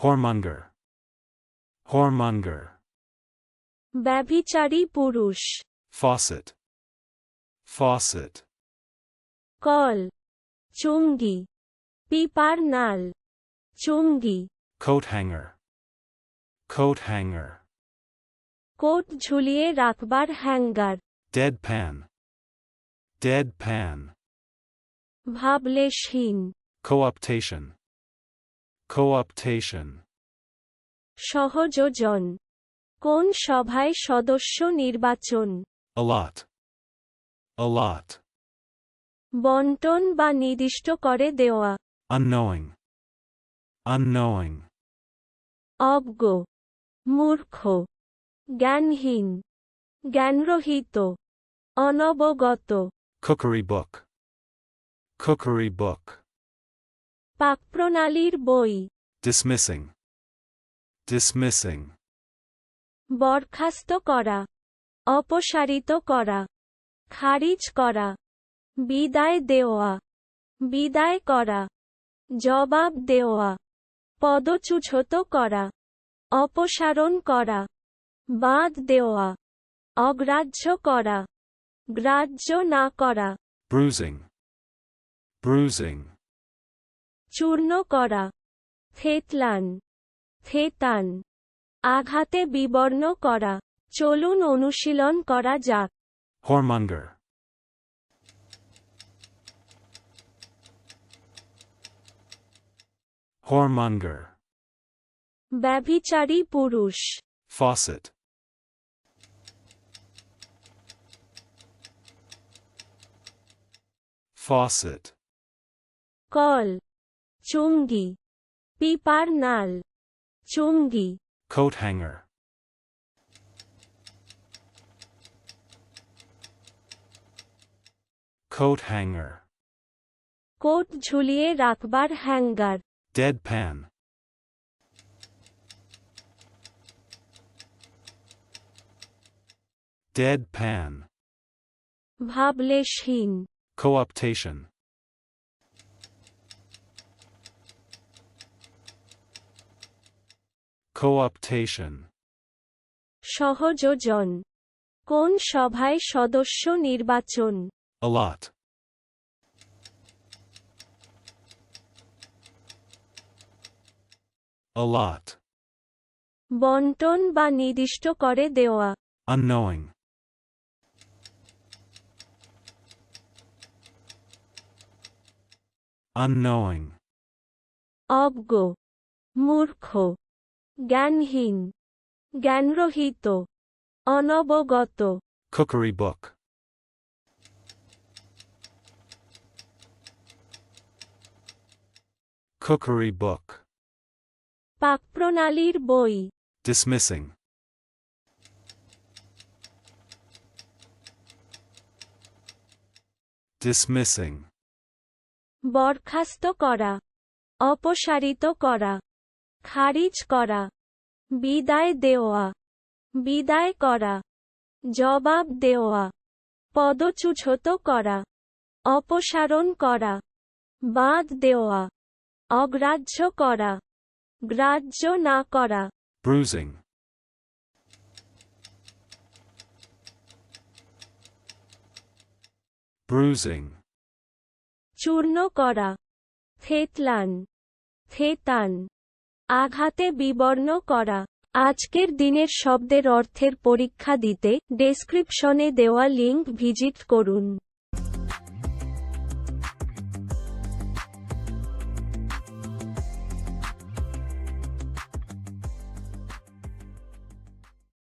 Whoremonger. Whoremonger. ব্যভিচারী পুরুষ Faucet. Faucet. Call চুঙ্গি pepper নাল চুঙ্গি Coat hanger. Coat hanger. Coat ঝুলিয়ে রাখবার হ্যাঙ্গার Deadpan. Deadpan. ভাবলেশহীন Cooptation. Cooptation. সহযোজন কোন সভায় সদস্য নির্বাচন Allot. Allot. বন্টন বা নির্দিষ্ট করে দেওয়া Unknowing. Unknowing. অজ্ঞ মূর্খ জ্ঞানহীন জ্ঞানরহিত অনবগত Cookery book. Cookery book. পাকপ্রণালীর বই। Dismissing. Dismissing. বরখাস্ত করা। অপসারিত করা। খারিজ করা। বিদায় দেওয়া। বিদায় করা। জবাব দেওয়া। পদচ্যুত করা। অপসারণ করা। বাদ দেওয়া। অগ্রাহ্য করা। গ্রাহ্য না করা। Bruising. Bruising. চূর্ণ করা থেতলান থেতান আঘাতে বিবর্ণ করা চলুন অনুশীলন করা যাক Whoremonger. Whoremonger. ব্যভিচারী পুরুষ Faucet. Faucet. কল চুঙ্গি পিপার নাল চুঙ্গি Coat hanger. Coat hanger. Coat ঝুলিয়ে রাখবার হ্যাঙ্গার Deadpan. Deadpan. ভাবলেশহীন Cooptation. Cooptation. সহযোজন কোন সভায় সদস্য নির্বাচন Allot. Allot. বন্টন বা নির্দিষ্ট করে দেওয়া Unknowing. Unknowing. অজ্ঞ মূর্খ জ্ঞানহীন জ্ঞানরহিত অনবগত। কুকুরি বুক কুকুরি বুক পাক প্রণালীর বই। ডিসমিসিং ডিসমিসিং বরখাস্ত করা অপসারিত করা। খারিজ করা। বিদায় দেওয়া। বিদায় করা। জবাব দেওয়া। পদচ্যুত করা। অপসারণ করা। বাদ দেওয়া। অগ্রাহ্য করা। গ্রাহ্য না করা। Bruising. Bruising. চূর্ণ করা। থেতলান। থেতান। আঘাতে বিবর্ণ করা। আজকের দিনের শব্দের অর্থের পরীক্ষা দিতে ডেসক্রিপশনে দেওয়া লিঙ্ক ভিজিট করুন।